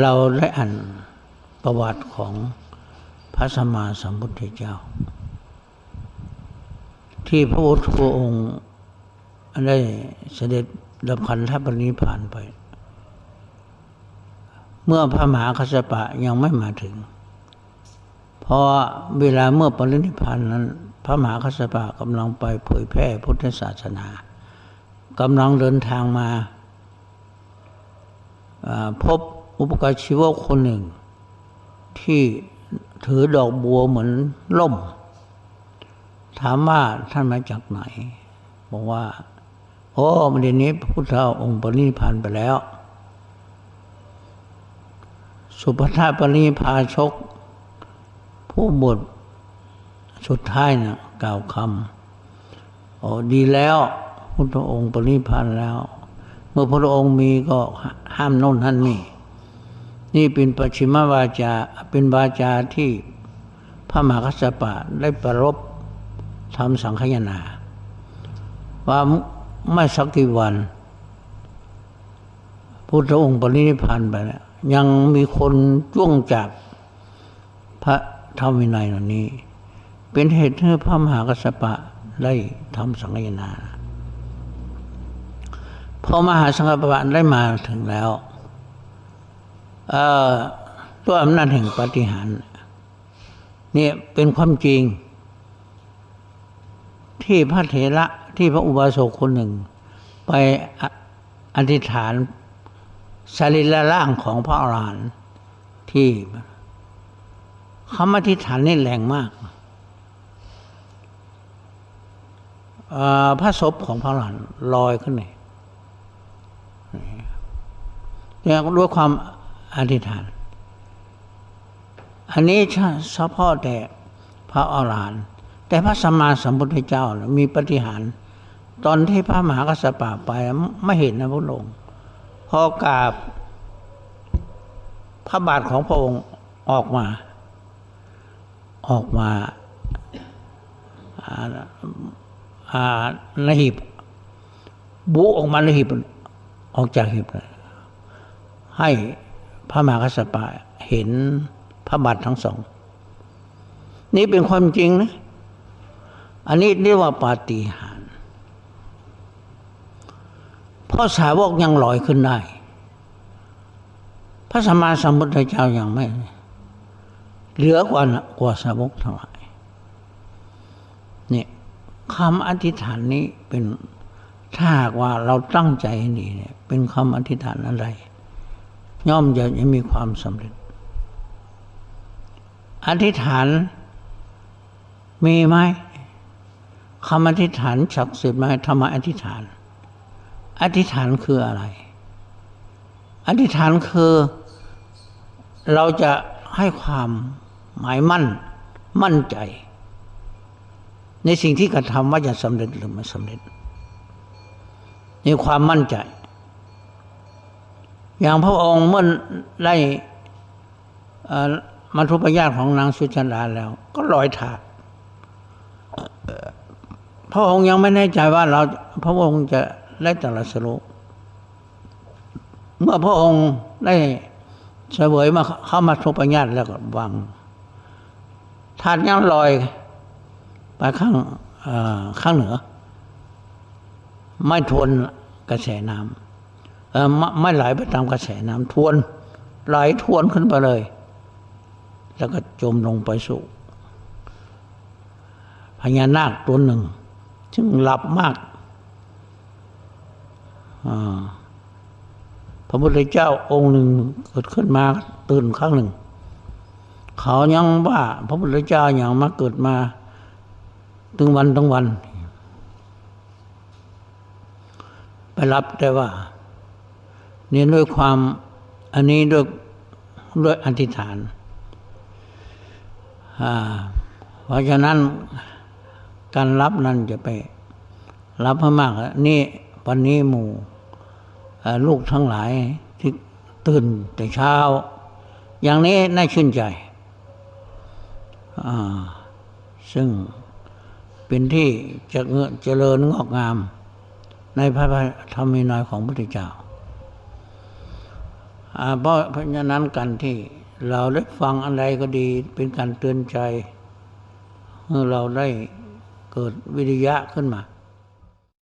เราได้อ่านประวัติของพระสัมมาสัมพุทธเจ้า ที่พระพุทธองค์ได้เสด็จดับขันธปรินิพานไป เมื่อพระมหาคัสสปะยังไม่มาถึง เพราะเวลาเมื่อปรินิพพานนั้น พระมหาคัสสปะกำลังไปเผยแพร่พุทธศาสนากำลังเดินทางมาพบ อุปการชีวกคนหนึ่ง ที่ถือดอกบัวเหมือนล่ม ถามว่าท่านมาจากไหน บอกว่า โอ้เมื่อนี้พระพุทธองค์ปรินิพพานไปแล้ว สุภทาปริพาชก ผู้บทสุดท้ายนะกล่าวคำโอ้ดีแล้วพุทธองค์ปรินิพพานแล้ว เมื่อพระองค์มีก็ห้ามโน่นท่านนี่ นี่เป็นปัจฉิมวาจา เป็นวาจาที่พระมหากัสสปะได้ประรบทำสังขยนา ว่าไม่สักกี่วัน พุทธองค์ปรินิพานไปแล้วยังมีคนจ้วงจับพระธรรมวินัยเหล่านี้ เป็นเหตุให้พระมหากัสสปะได้ทำสังขยนาพอมหาสังฆปะได้มาถึงแล้ว ตัวอำนาจแห่งปฏิหารนี่เป็นความจริง ที่พระเถระที่พระอุบาสกคนหนึ่ง ไปอธิษฐานสรีระร่างของพระอรหันต์ที่คำอธิษฐานนี่แรงมากพระศพของพระอรหันต์ลอยขึ้นเลยเนี่ยด้วยความ อธิษฐาน อันนี้เฉพาะแต่พระอรหันต์แต่พระสัมมาสัมพุทธเจ้ามีปฏิหาร ตอนที่พระมหากัสสปะไปไม่เห็นนะพระองค์พอกราบพระบาทของพระองค์ออกมา ออกมาในหีบบุออกมาในหีบออกจากหีบให้ พระมหากัสปะเห็นพระบาททั้งสอง นี่เป็นความจริงนะ อันนี้เรียกว่าปาฏิหาริย์เพราะสาวกยังลอยขึ้นได้ พระสัมมาสัมพุทธเจ้ายังไม่ เหลือกว่ากว่าสาวกทั้งหลายเนี่ยคำอธิษฐานนี้เป็นถ้าหากว่าเราตั้งใจนี่เนี่ย เป็นคำอธิษฐานอะไร ย่อมจะมีความสำเร็จ อธิษฐานมีไหมคำอธิษฐานศักดิ์สิทธิ์ไหมธรรมอธิษฐาน อธิษฐานคืออะไร อธิษฐานคือ เราจะให้ความหมายมั่น มั่นใจ ในสิ่งที่กระทำว่าจะสำเร็จหรือไม่สำเร็จมีความมั่นใจ อย่างพระองค์เมื่อได้มาทุปญาติของนางสุชาดาแล้ว ก็ลอยถาดพระองค์ยังไม่แน่ใจว่าเราพระองค์จะได้ตรัสรู้เมื่อพระองค์ได้เสวยมาเข้ามาทุปญาติแล้วก็วางถาดยังลอยไปข้างข้างเหนือ ไม่ทนกระแสน้ำ ไม่ไหลไปตามกระแสน้ำทวน ไหลทวนขึ้นไปเลย แล้วก็จมลงไปสู่พญานาคตัวหนึ่ง ซึ่งหลับมากพระพุทธเจ้าองค์หนึ่งเกิดขึ้นมาตื่นครั้งหนึ่ง เขายังว่า พระพุทธเจ้าอย่างมาเกิดมาถึงวันทั้งวัน ไปรับแต่ว่า เนี่ยด้วยความอันนี้ด้วยด้วยอธิษฐาน เพราะฉะนั้นการรับนั้นจะไป รับให้มากนี่วันนี้หมู่ลูกทั้งหลายที่ตื่นแต่เช้า อย่างนี้น่าชื่นใจ ซึ่งเป็นที่จะเจริญงอกงาม ในพระธรรมวินัยของพระพุทธเจ้า เพราะเพราะฉะนั้นกันที่เราได้ฟังอะไรก็ดี เป็นการเตือนใจเมื่อเราได้เกิดวิริยะขึ้นมา